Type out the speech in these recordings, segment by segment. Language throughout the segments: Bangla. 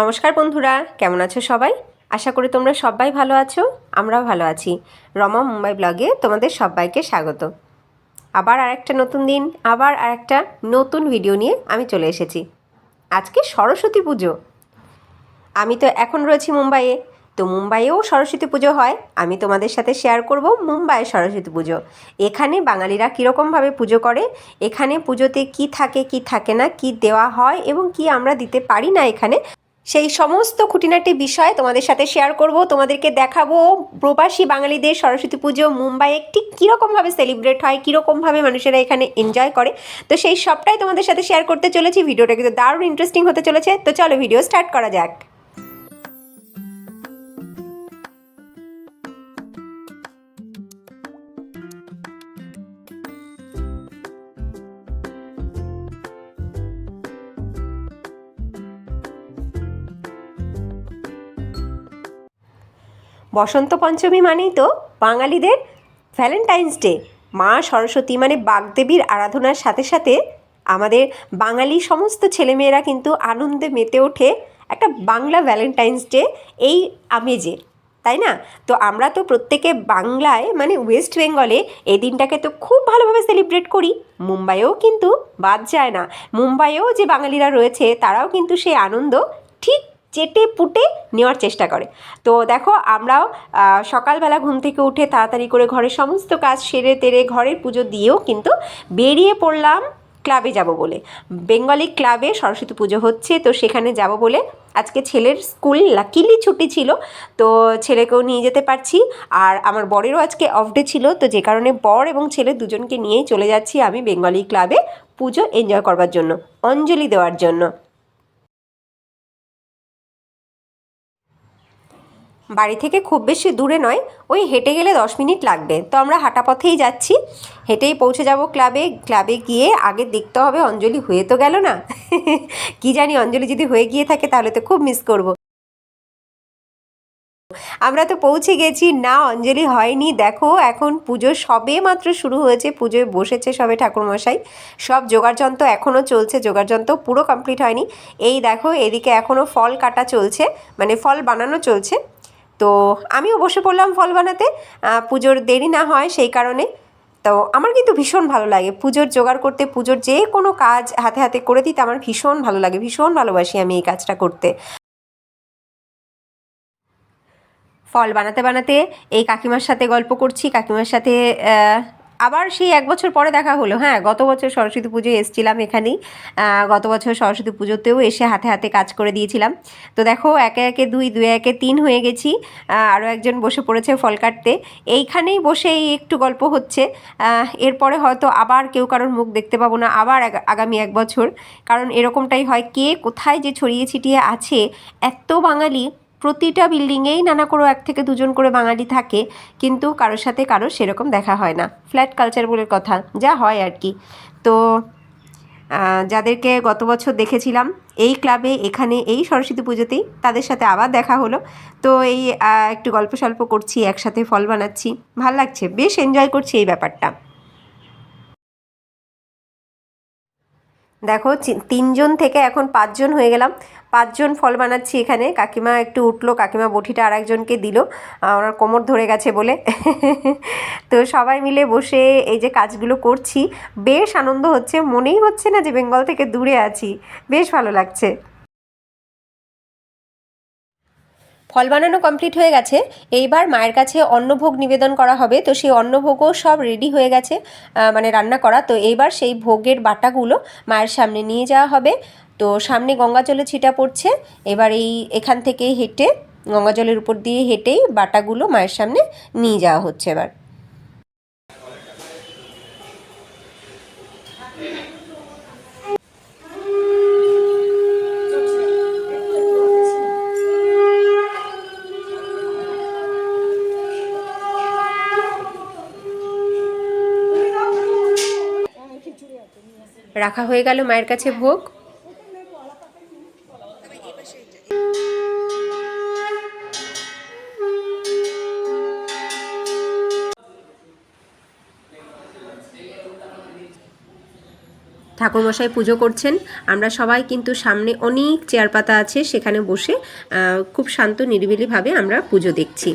নমস্কার বন্ধুরা, কেমন আছো সবাই? আশা করি তোমরা সবাই ভালো আছো, আমরাও ভালো আছি। রমা মুম্বাই ব্লগে তোমাদের সবাইকে স্বাগত। আবার আরেকটা নতুন দিন, আবার আরেকটা নতুন ভিডিও নিয়ে আমি চলে এসেছি। আজকে সরস্বতী পুজো। আমি তো এখন রয়েছি মুম্বাইয়ে। তো মুম্বাইয়েও সরস্বতী পুজো হয়, আমি তোমাদের সাথে শেয়ার করব মুম্বাইয়ের সরস্বতী পুজো। এখানে বাঙালিরা কীরকমভাবে পুজো করে, এখানে পুজোতে কি থাকে কি থাকে না, কি দেওয়া হয় এবং কি আমরা দিতে পারি না এখানে সেই সমস্ত খুঁটিনাটি বিষয় তোমাদের সাথে শেয়ার করব, তোমাদেরকে দেখাবো। প্রবাসী বাঙালিদের সরস্বতী পুজো মুম্বাইয়ে ঠিক কীরকমভাবে সেলিব্রেট হয়, কীরকমভাবে মানুষেরা এখানে এনজয় করে। তো সেই সবটাই তোমাদের সাথে শেয়ার করতে চলেছি, ভিডিওটা কিন্তু দারুণ ইন্টারেস্টিং হতে চলেছে। তো চলো ভিডিও স্টার্ট করা যাক। বসন্ত পঞ্চমী মানেই তো বাঙালিদের ভ্যালেন্টাইন্স ডে মা সরস্বতী মানে বাগদেবীর আরাধনার সাথে সাথে আমাদের বাঙালি সমস্ত ছেলেমেয়েরা কিন্তু আনন্দে মেতে ওঠে একটা বাংলা ভ্যালেন্টাইন্স ডে এই আমেজে, তাই না? তো আমরা তো প্রত্যেকে বাংলায় মানে ওয়েস্ট বেঙ্গলে এই দিনটাকে তো খুব ভালোভাবে সেলিব্রেট করি। মুম্বাইয়েও কিন্তু বাদ যায় না। মুম্বাইয়েও যে বাঙালিরা রয়েছে তারাও কিন্তু সেই আনন্দ ঠিক চেটে পুটে নেওয়ার চেষ্টা করে। তো দেখো, আমরাও সকালবেলা ঘুম থেকে উঠে তাড়াতাড়ি করে ঘরের সমস্ত কাজ সেরে তেরে ঘরের পুজো দিয়েও কিন্তু বেরিয়ে পড়লাম ক্লাবে যাব বলে। বেঙ্গলি ক্লাবে সরস্বতী পুজো হচ্ছে, তো সেখানে যাব বলে আজকে ছেলের স্কুল লাকিলি ছুটি ছিল, তো ছেলেকেও নিয়ে যেতে পারছি। আর আমার বরেরও আজকে অফ ডে ছিল, তো যে কারণে বর এবং ছেলে দুজনকে নিয়েই চলে যাচ্ছি আমি বেঙ্গলি ক্লাবে পুজো এনজয় করবার জন্য, অঞ্জলি দেওয়ার জন্য। বাড়ি থেকে খুব বেশি দূরে নয়, ওই হেঁটে গেলে দশ মিনিট লাগবে। তো আমরা হাঁটা পথেই যাচ্ছি। হেঁটেই পৌঁছে যাব ক্লাবে। ক্লাবে গিয়ে আগে দেখতে হবে অঞ্জলি হয়ে তো গেল না। কি জানি অঞ্জলি যদি হয়ে গিয়ে থাকে তাহলে তো খুব মিস করব। আমরা তো পৌঁছে গেছি। না, অঞ্জলি হয়নি। দেখো, এখন পুজো সবে মাত্র শুরু হয়েছে। পুজোয় বসেছে সবে ঠাকুরমশাই। সব যোগাড়যন্ত্র এখনও চলছে। যোগাড়যন্ত্র পুরো কমপ্লিট হয়নি। এই দেখো, এদিকে এখনও ফল কাটা চলছে। মানে ফল বানানো চলছে। তো আমিও বসে পড়লাম ফল বানাতে। পুজোর দেরি না হয় সেই কারণে। তো আমার কিন্তু ভীষণ ভালো লাগে। পুজোর জোগাড় করতে, পুজোর যে কোনো কাজ হাতে হাতে করে দিতে আমার ভীষণ ভালো লাগে। ভীষণ ভালোবাসি আমি এই কাজটা করতে। ফল বানাতে বানাতে এই কাকিমার সাথে গল্প করছি। কাকিমার সাথে আবার সেই এক বছর পরে দেখা হলো। হ্যাঁ গত বছর সরস্বতী পুজোয় এসেছিলাম এখানেই। গত বছর সরস্বতী পুজোতেও এসে হাতে হাতে কাজ করে দিয়েছিলাম। তো দেখো, একে একে দুই দুই, একে তিন হয়ে গেছি। আরও একজন বসে পড়েছে ফল কাটতে। এইখানেই বসেই একটু গল্প হচ্ছে। এরপরে হয়তো আবার কেউ কারোর মুখ দেখতে পাবো না, আবার আগামী এক বছর। কারণ এরকমটাই হয় কে কোথায় যে ছড়িয়ে ছিটিয়ে আছে, এত বাঙালি প্রতিটা বিল্ডিংয়েই নানা করে এক থেকে দুজন করে বাঙালি থাকে, কিন্তু কারোর সাথে কারও সেরকম দেখা হয় না। ফ্ল্যাট কালচার বলে কথা, যা হয় আর কি। তো যাদেরকে গত বছর দেখেছিলাম, এই ক্লাবে, এখানে, এই সরস্বতী পুজোতেই তাদের সাথে আবার দেখা হলো। তো এই একটু গল্প সল্প করছি, একসাথে ফল বানাচ্ছি। ভালো লাগছে, বেশ এনজয় করছি এই ব্যাপারটা। দেখো তিনজন থেকে এখন পাঁচজন হয়ে গেলাম। পাঁচজন ফল বানাচ্ছি এখানে। কাকিমা একটু উঠল, কাকিমা বটিটা আর একজনকে দিল ওনার কোমর ধরে গেছে বলে। তো সবাই মিলে বসে এই যে কাজগুলো করছি। বেশ আনন্দ হচ্ছে। মনেই হচ্ছে না যে বেঙ্গল থেকে দূরে আছি। বেশ ভালো লাগছে। ফল বানানো কমপ্লিট হয়ে গেছে। এইবার মায়ের কাছে অন্নভোগ নিবেদন করা হবে। তো সেই অন্নভোগও সব রেডি হয়ে গেছে মানে রান্না করা। তো এইবার সেই ভোগের বাটাগুলো মায়ের সামনে নিয়ে যাওয়া হবে। তো সামনে গঙ্গা জলে ছিটা পড়ছে। এবার এই এখান থেকে হেঁটে গঙ্গা জলের উপর দিয়ে হেঁটেই বাটাগুলো মায়ের সামনে নিয়ে যাওয়া হচ্ছে এবার। রাখা হয়ে গেল মায়ের কাছে ভোগ। ঠাকুরমশাই পুজো করছেন। আমরা সবাই কিন্তু সামনে অনেক চেয়ার পাতা আছে, সেখানে বসে খুব শান্ত নিরিবিলিভাবে আমরা পুজো দেখছি।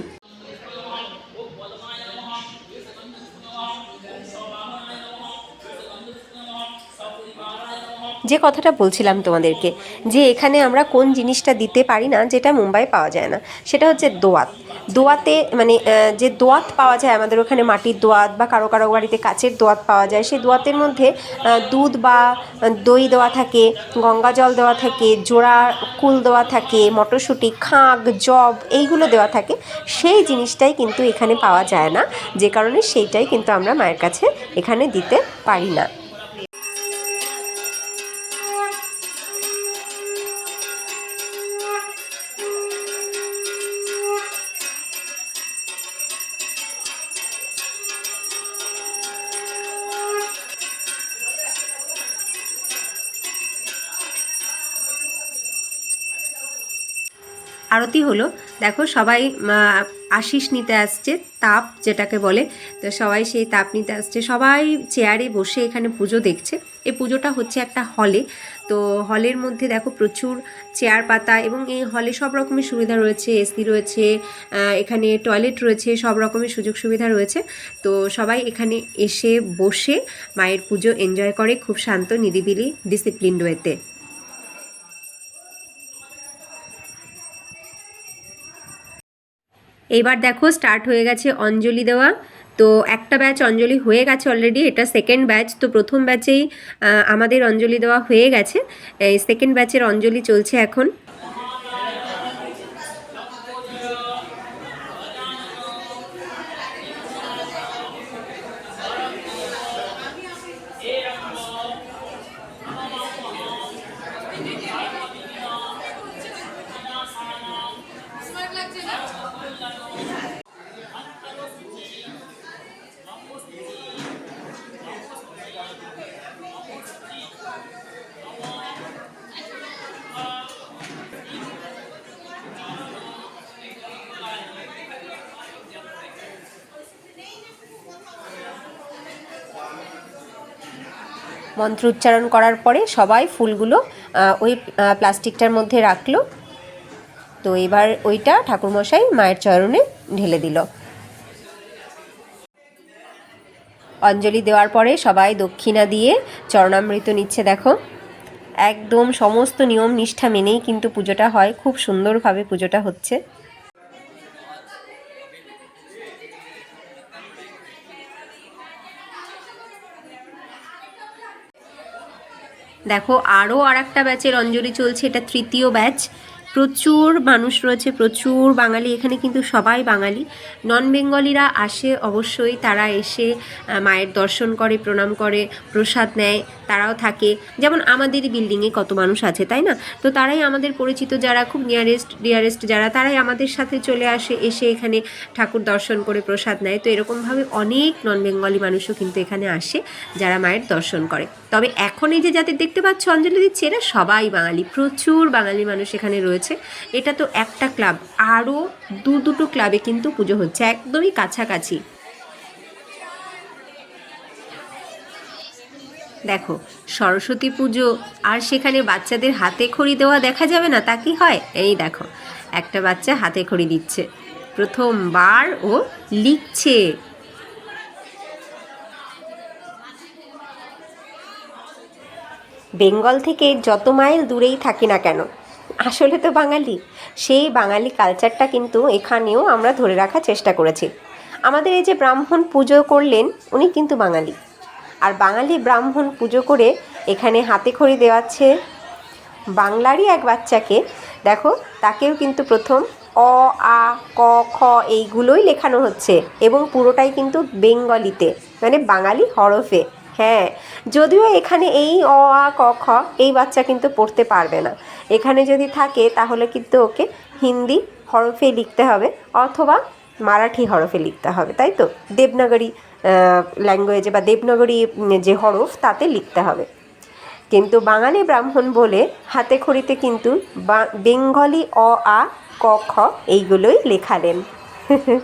যে কথাটা বলছিলাম তোমাদেরকে, যে এখানে আমরা কোন জিনিসটা দিতে পারি না যেটা মুম্বাই পাওয়া যায় না, সেটা হচ্ছে দোয়াত। দোয়াতে মানে যে দোয়াত পাওয়া যায়, আমাদের ওখানে মাটির দোয়াত বা কারও কারও বাড়িতে কাচের দোয়াত পাওয়া যায়, সেই দোয়াতের মধ্যে দুধ বা দই দেওয়া থাকে, গঙ্গা জল দেওয়া থাকে, জোড়া কুল দেওয়া থাকে, মটরশুঁটি খাঁক জব এইগুলো দেওয়া থাকে, সেই জিনিসটাই কিন্তু এখানে পাওয়া যায় না, যে কারণে সেইটাই কিন্তু আমরা মায়ের কাছে এখানে দিতে পারি না। আরতি হলো। দেখো সবাই আশিস নিতে আসছে, তাপ যেটাকে বলে, তো সবাই সেই তাপ নিতে আসছে। সবাই চেয়ারে বসে এখানে পুজো দেখছে। এই পুজোটা হচ্ছে একটা হলে তো হলের মধ্যে দেখো প্রচুর চেয়ার পাতা এবং এই হলে সব রকমের সুবিধা রয়েছে এসি রয়েছে এখানে টয়লেট রয়েছে, সব রকমের সুযোগ সুবিধা রয়েছে। তো সবাই এখানে এসে বসে মায়ের পুজো এনজয় করে, খুব শান্ত, নিরিবিলি ডিসিপ্লিন ওয়েতে এইবার দেখো স্টার্ট হয়ে গেছে অঞ্জলি দেওয়া। তো একটা ব্যাচ অঞ্জলি হয়ে গেছে অলরেডি এটা সেকেন্ড ব্যাচ তো প্রথম ব্যাচেই আমাদের অঞ্জলি দেওয়া হয়ে গেছে। এই সেকেন্ড ব্যাচের অঞ্জলি চলছে এখন। মন্ত্র উচ্চারণ করার পরে সবাই ফুলগুলো ওই প্লাস্টিকটার মধ্যে রাখল। তো এবার ওইটা ঠাকুরমশাই মায়ের চরণে ঢেলে দিল। অঞ্জলি দেওয়ার পরে সবাই দক্ষিণা দিয়ে চরণামৃত নিচ্ছে, দেখো। একদম সমস্ত নিয়ম নিষ্ঠা মেনেই কিন্তু পুজোটা হয়। খুব সুন্দরভাবে পুজোটা হচ্ছে। দেখো আরও আর একটা ব্যাচের অঞ্জলি চলছে এটা তৃতীয় ব্যাচ প্রচুর মানুষ রয়েছে, প্রচুর বাঙালি। এখানে কিন্তু সবাই বাঙালি। নন বেঙ্গলিরা আসে অবশ্যই, তারা এসে মায়ের দর্শন করে, প্রণাম করে, প্রসাদ নেয়, তারাও থাকে। যেমন আমাদের বিল্ডিংয়ে কত মানুষ আছে, তাই না? তো তারাই আমাদের পরিচিত যারা, খুব নিয়ারেস্ট ডিয়ারেস্ট যারা, তারাই আমাদের সাথে চলে আসে, এসে এখানে ঠাকুর দর্শন করে, প্রসাদ নেয়। তো এরকমভাবে অনেক নন বেঙ্গলি মানুষও কিন্তু এখানে আসে, যারা মায়ের দর্শন করে। তবে এখন এই যে যাদের দেখতে পাচ্ছ, অঞ্জলি দিচ্ছে, এরা সবাই বাঙালি। প্রচুর বাঙালি মানুষ এখানে রয়েছে। এটা তো একটা ক্লাব। আরও দু দুটো ক্লাবে কিন্তু পুজো হচ্ছে, একদমই কাছাকাছি। দেখো, সরস্বতী পুজো আর সেখানে বাচ্চাদের হাতে খড়ি দেওয়া দেখা যাবে না? তা কি হয়? এই দেখো, একটা বাচ্চা হাতে খড়ি দিচ্ছে। প্রথমবার ও লিখছে। বেঙ্গল থেকে যত মাইল দূরেই থাকি না কেন আসলে তো বাঙালি। সেই বাঙালি কালচারটা কিন্তু এখানেও আমরা ধরে রাখার চেষ্টা করেছি। আমাদের এই যে ব্রাহ্মণ পুজো করলেন, উনি কিন্তু বাঙালি। আর বাঙালি ব্রাহ্মণ পুজো করে এখানে হাতে খড়ি দেওয়াচ্ছে বাংলারই এক বাচ্চাকে। দেখো, তাকেও কিন্তু প্রথম অ, আ, ক, খ এইগুলোই লেখানো হচ্ছে এবং পুরোটাই কিন্তু বেঙ্গলিতে মানে বাঙালি হরফে। হ্যাঁ যদিও এখানে এই অ, আ, ক, খ এই বাচ্চা কিন্তু পড়তে পারবে না। এখানে যদি থাকে, তাহলে কিন্তু ওকে হিন্দি হরফে লিখতে হবে অথবা মারাঠি হরফে লিখতে হবে, তাই তো? দেবনাগরী ল্যাঙ্গুয়েজে বা দেবনাগরী যে হরফ, তাতে লিখতে হবে। কিন্তু বাঙালি ব্রাহ্মণ বলে হাতে খড়িতে কিন্তু বেঙ্গলি অ, আ, ক, খ এইগুলোই লেখালেন।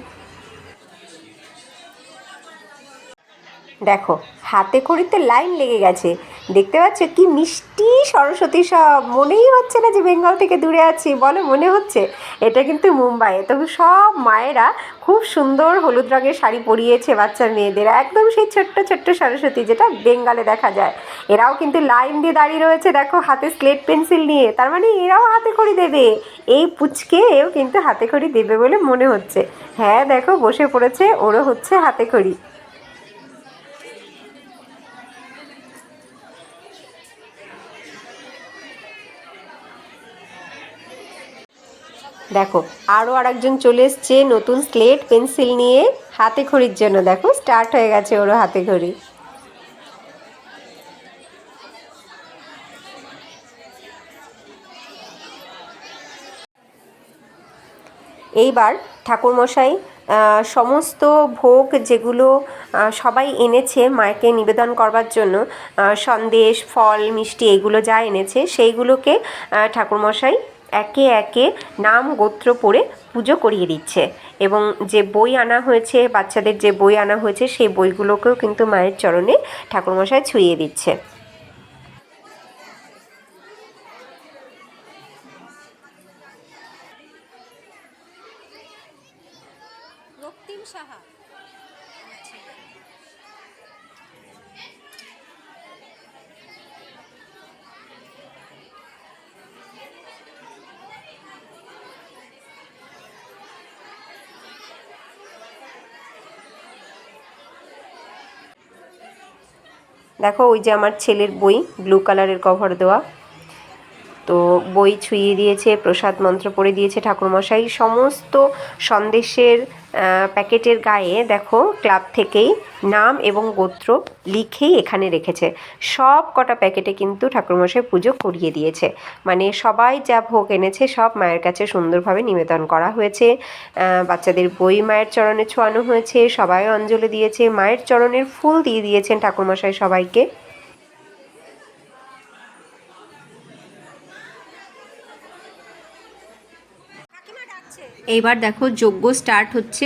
দেখো হাতে খড়িতে লাইন লেগে গেছে। দেখতে পাচ্ছ কি মিষ্টি সরস্বতী সব। মনেই হচ্ছে না যে বেঙ্গল থেকে দূরে আছি। বলো, মনে হচ্ছে? এটা কিন্তু মুম্বাইয়ে। তবে সব মায়েরা খুব সুন্দর হলুদ রঙের শাড়ি পরিয়েছে বাচ্চার মেয়েদের। একদম সেই ছোট্ট ছোট্ট সরস্বতী যেটা বেঙ্গলে দেখা যায়। এরাও কিন্তু লাইন দিয়ে দাঁড়িয়ে রয়েছে, দেখো, হাতে স্লেট পেন্সিল নিয়ে। তার মানে এরাও হাতে খড়ি দেবে। এই পুচকে এও কিন্তু হাতে খড়ি দেবে বলে মনে হচ্ছে। হ্যাঁ দেখো, বসে পড়েছে, ওরও হচ্ছে হাতে খড়ি। দেখো আরও আরেকজন চলে এসছে নতুন স্লেট, পেন্সিল নিয়ে হাতে খড়ির জন্য। দেখো স্টার্ট হয়ে গেছে ওরও হাতে খড়ি এইবার ঠাকুরমশাই সমস্ত ভোগ যেগুলো সবাই এনেছে মাকে নিবেদন করবার জন্য সন্দেশ, ফল, মিষ্টি, এগুলো যা এনেছে সেইগুলোকে ঠাকুরমশাই একে একে নাম গোত্র পড়ে পুজো করিয়ে দিচ্ছে। এবং যে বই আনা হয়েছে, বাচ্চাদের যে বই আনা হয়েছে, সেই বইগুলোকেও কিন্তু মায়ের চরণে ঠাকুরমশাই ছুঁয়ে দিচ্ছে। দেখো, ওই যে আমার ছেলের বই ব্লু কালারের কভার দেওয়া। তো বই ছুঁয়ে দিয়েছে, প্রসাদ মন্ত্র পড়ে দিয়েছে ঠাকুরমশাই। সমস্ত সন্দেশের প্যাকেটের গায়ে দেখো ক্লাব থেকেই নাম এবং গোত্র লিখেই এখানে রেখেছে। সব কটা প্যাকেটে কিন্তু ঠাকুরমশাই পুজো করিয়ে দিয়েছে। মানে সবাই যা ভোগ এনেছে সব মায়ের কাছে সুন্দরভাবে নিবেদন করা হয়েছে। বাচ্চাদের বই মায়ের চরণে ছোঁয়ানো হয়েছে, সবাই অঞ্জলি দিয়েছে, মায়ের চরণের ফুল দিয়ে দিয়েছেন ঠাকুরমশাই সবাইকে। এইবার দেখো যজ্ঞ স্টার্ট হচ্ছে।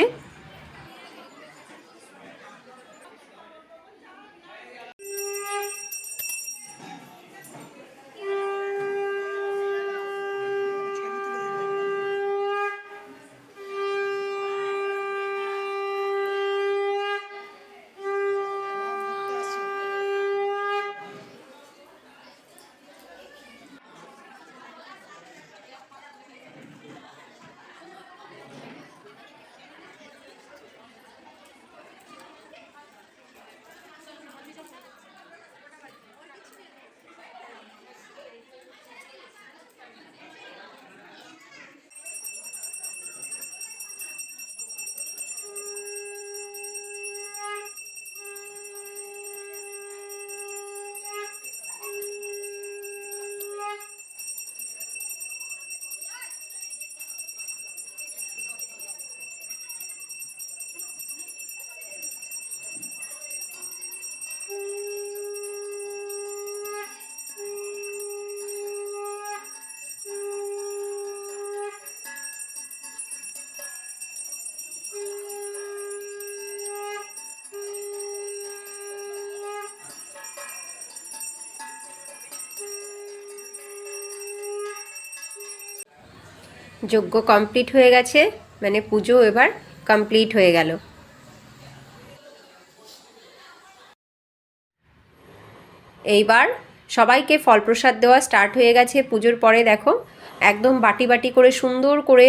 যজ্ঞ কমপ্লিট হয়ে গেছে মানে পুজো এবার কমপ্লিট হয়ে গেল। এইবার সবাইকে ফল প্রসাদ দেওয়া স্টার্ট হয়ে গেছে, পুজোর পরে দেখো, একদম বাটি বাটি করে সুন্দর করে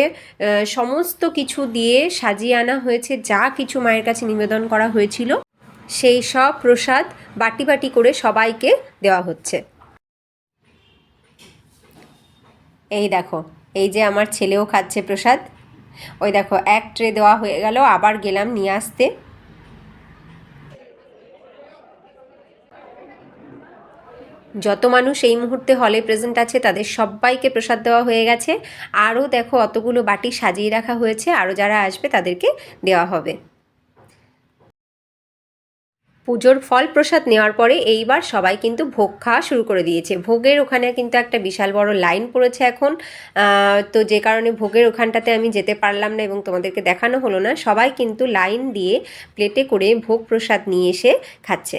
সমস্ত কিছু দিয়ে সাজিয়ে আনা হয়েছে, যা কিছু মায়ের কাছে নিবেদন করা হয়েছিল, সেই সব প্রসাদ বাটি বাটি করে সবাইকে দেওয়া হচ্ছে। এই দেখো এই যে আমার ছেলেও খাচ্ছে প্রসাদ। ওই দেখো, এক ট্রে দেওয়া হয়ে গেল, আবার গেলাম নিয়ে আসতে। যত মানুষ এই মুহূর্তে হলে প্রেজেন্ট আছে, তাদের সবাইকে প্রসাদ দেওয়া হয়ে গেছে। আরও দেখো, অতগুলো বাটি সাজিয়ে রাখা হয়েছে, আরও যারা আসবে তাদেরকে দেওয়া হবে। পুজোর ফল প্রসাদ নেওয়ার পরে এইবার সবাই কিন্তু ভোগ খাওয়া শুরু করে দিয়েছে। ভোগের ওখানে কিন্তু একটা বিশাল বড় লাইন পড়েছে এখন। তো যে কারণে ভোগের ওখানটাতে আমি যেতে পারলাম না এবং তোমাদেরকে দেখানো হলো না। সবাই কিন্তু লাইন দিয়ে প্লেটে করে ভোগ প্রসাদ নিয়ে এসে খাচ্ছে।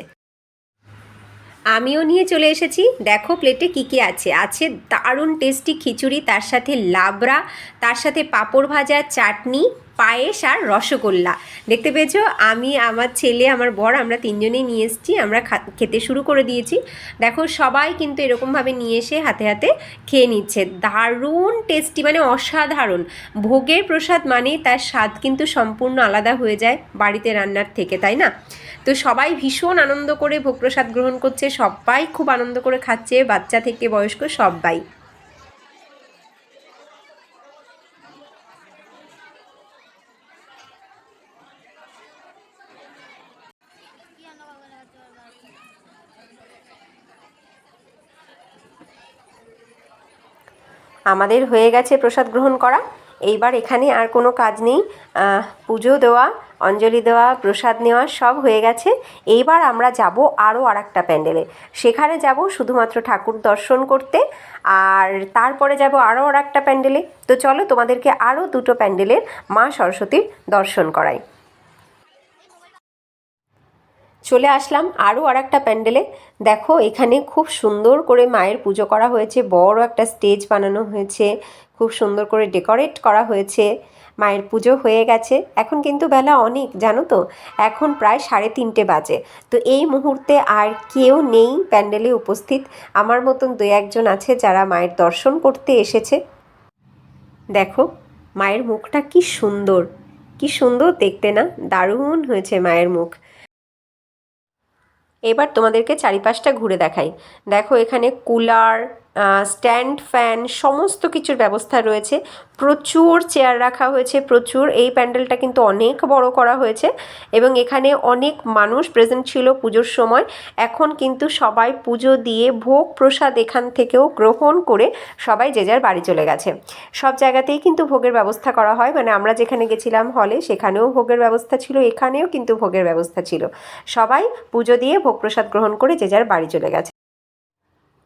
আমিও নিয়ে চলে এসেছি। দেখো প্লেটে কি কি আছে। আছে দারুণ টেস্টি খিচুড়ি, তার সাথে লাবড়া, তার সাথে পাঁপড় ভাজা, চাটনি, পায়েস আর রসগোল্লা। দেখতে পেয়েছ? আমি, আমার ছেলে, আমার বর, আমরা তিনজনেই নিয়ে এসেছি। আমরা খেতে শুরু করে দিয়েছি। দেখো, সবাই কিন্তু এরকমভাবে নিয়ে এসে হাতে হাতে খেয়ে নিচ্ছে। দারুণ টেস্টি মানে অসাধারণ। ভোগের প্রসাদ মানে তার স্বাদ কিন্তু সম্পূর্ণ আলাদা হয়ে যায় বাড়িতে রান্নার থেকে, তাই না? তো সবাই ভীষণ আনন্দ করে ভোগ প্রসাদ গ্রহণ করছে, সবাই খুব আনন্দ করে খাচ্ছে, বাচ্চা থেকে বয়স্ক সবাই। আমাদের হয়ে গেছে প্রসাদ গ্রহণ করা। এইবার এখানে আর কোনো কাজ নেই। পুজো দেওয়া, অঞ্জলি দেওয়া, প্রসাদ নেওয়া সব হয়ে গেছে। এইবার আমরা যাব আরও আর একটা প্যান্ডেলে। সেখানে যাব শুধুমাত্র ঠাকুর দর্শন করতে আর তারপরে যাব আরও আর একটা প্যান্ডেলে। তো চলো তোমাদেরকে আরও দুটো প্যান্ডেলের মা সরস্বতীর দর্শন করাই। চলে আসলাম আরও আর একটা প্যান্ডেলে। দেখো, এখানে খুব সুন্দর করে মায়ের পুজো করা হয়েছে, বড় একটা স্টেজ বানানো হয়েছে, খুব সুন্দর করে ডেকোরেট করা হয়েছে, মায়ের পুজো হয়ে গেছে। এখন কিন্তু বেলা অনেক, জানো তো? এখন প্রায় সাড়ে তিনটে বাজে। তো এই মুহূর্তে আর কেউ নেই প্যান্ডেলে উপস্থিত। আমার মতন দু একজন আছে যারা মায়ের দর্শন করতে এসেছে। দেখো, মায়ের মুখটা কি সুন্দর। কি সুন্দর দেখতে না? দারুণ হয়েছে মায়ের মুখ। এবার তোমাদেরকে চারিপাশটা ঘুরে দেখাই। দেখো এখানে কুলার স্ট্যান্ড ফ্যান সমস্ত কিছুর ব্যবস্থা রয়েছে। প্রচুর চেয়ার রাখা হয়েছে, প্রচুর। এই প্যান্ডেলটা কিন্তু অনেক বড় করা হয়েছে এবং এখানে অনেক মানুষ প্রেজেন্ট ছিল পুজোর সময়। এখন কিন্তু সবাই পুজো দিয়ে ভোগ প্রসাদ এখান থেকেও গ্রহণ করে সবাই যে যার বাড়ি চলে গেছে। সব জায়গাতেই কিন্তু ভোগের ব্যবস্থা করা হয়। মানে আমরা যেখানে গেছিলাম হলে সেখানেও ভোগের ব্যবস্থা ছিল, এখানেও কিন্তু ভোগের ব্যবস্থা ছিল। সবাই পুজো দিয়ে ভোগ প্রসাদ গ্রহণ করে যে যার বাড়ি চলে গেছে।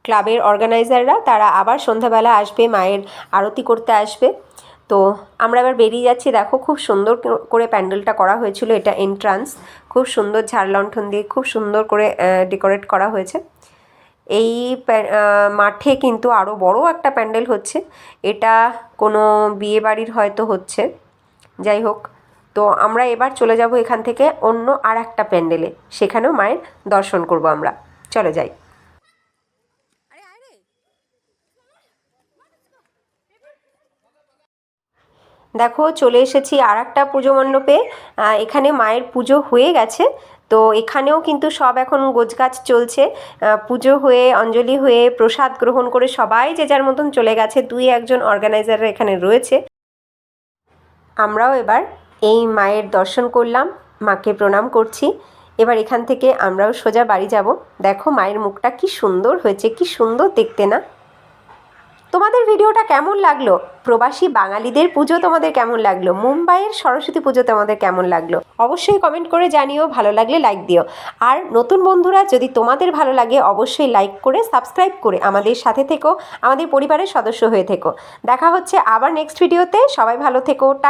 ক্লাবের অর্গানাইজাররা, তারা আবার সন্ধ্যাবেলা আসবে, মায়ের আরতি করতে আসবে। তো আমরা এবার বেরিয়ে যাচ্ছি। দেখো খুব সুন্দর করে প্যান্ডেলটা করা হয়েছিল এটা এন্ট্রান্স খুব সুন্দর ঝাড়লণ্ঠন দিয়ে খুব সুন্দর করে ডেকোরেট করা হয়েছে। এই মাঠে কিন্তু আরও বড় একটা প্যান্ডেল হচ্ছে। এটা কোনো বিয়ে বাড়ির হয়তো হচ্ছে। যাই হোক, তো আমরা এবার চলে যাব এখান থেকে অন্য আর একটা প্যান্ডেলে। সেখানেও মায়ের দর্শন করব আমরা। চলে যাই। দেখো চলে এসেছি আর একটা পুজো মণ্ডপে। এখানে মায়ের পুজো হয়ে গেছে। তো এখানেও কিন্তু সব এখন গোছগাছ চলছে। পুজো হয়ে, অঞ্জলি হয়ে, প্রসাদ গ্রহণ করে সবাই যে যার মতন চলে গেছে, দুই একজন অর্গানাইজাররা এখানে রয়েছে। আমরাও এবার এই মায়ের দর্শন করলাম, মাকে প্রণাম করছি। এবার এখান থেকে আমরাও সোজা বাড়ি যাব। দেখো মায়ের মুখটা কি সুন্দর হয়েছে, কি সুন্দর দেখতে না। তোমাদের ভিডিওটা কেমন লাগল? প্রবাসী বাঙালিদের পুজো তোমাদের কেমন লাগল? মুম্বাইয়ের সরস্বতী পুজো তোমাদের কেমন লাগল? অবশ্যই কমেন্ট করে জানিও, ভালো লাগলে লাইক দিও। আর নতুন বন্ধুরা, যদি তোমাদের ভালো লাগে, অবশ্যই লাইক করে সাবস্ক্রাইব করে আমাদের সাথে থেকো, আমাদের পরিবারের সদস্য হয়ে থেকো। দেখা হচ্ছে আবার নেক্সট ভিডিওতে সবাই ভালো থেকো। টা